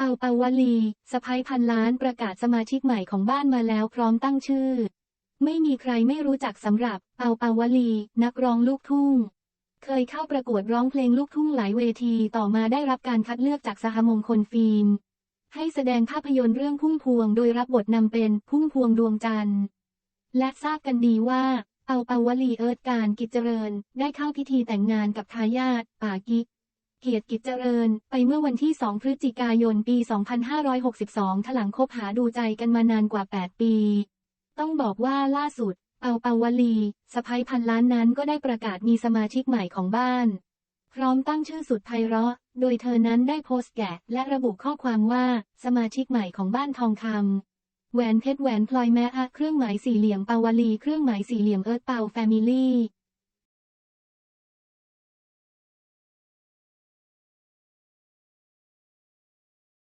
เปาเปาวลีสะพ้ายพันล้านประกาศสมาชิกใหม่ของบ้านมาแล้วพร้อมตั้งชื่อ ไม่มีใครไม่รู้จักสำหรับเปาเปาวลี นักร้องลูกทุ่ง เคยเข้าประกวดร้องเพลงลูกทุ่งหลายเวทีต่อมาได้รับการคัดเลือกจากสหมงคลฟิล์ม ให้แสดงภาพยนตร์เรื่องพุ่มพวงโดยรับบทนำเป็นพุ่มพวงดวงจันทร์ และทราบกันดีว่าเปาเปาวลีเอิร์ธการกิจเจริญ ได้เข้าพิธีแต่งงานกับทายาทป่ากิก เกียรติกิจเจริญ ไปเมื่อวันที่ 2 พฤศจิกายน ปี 2562 ถลังคบหาดูใจกันมานานกว่า 8 ปี ต้องบอกว่าล่าสุด เปาเปาวลีสะพ้ายพันล้านนั้นก็ได้ประกาศมีสมาชิกใหม่ของบ้าน พร้อมตั้งชื่อสุดไพเราะ โดยเธอนั้นได้โพสต์แกะ และระบุข้อความว่า สมาชิกใหม่ของบ้านทองคำแหวนเพชรแหวนพลอยแม้อะเครื่องหมายสี่เหลี่ยมเปาวลี เครื่องหมายสี่เหลี่ยมเอิร์ธเปาแฟมิลี่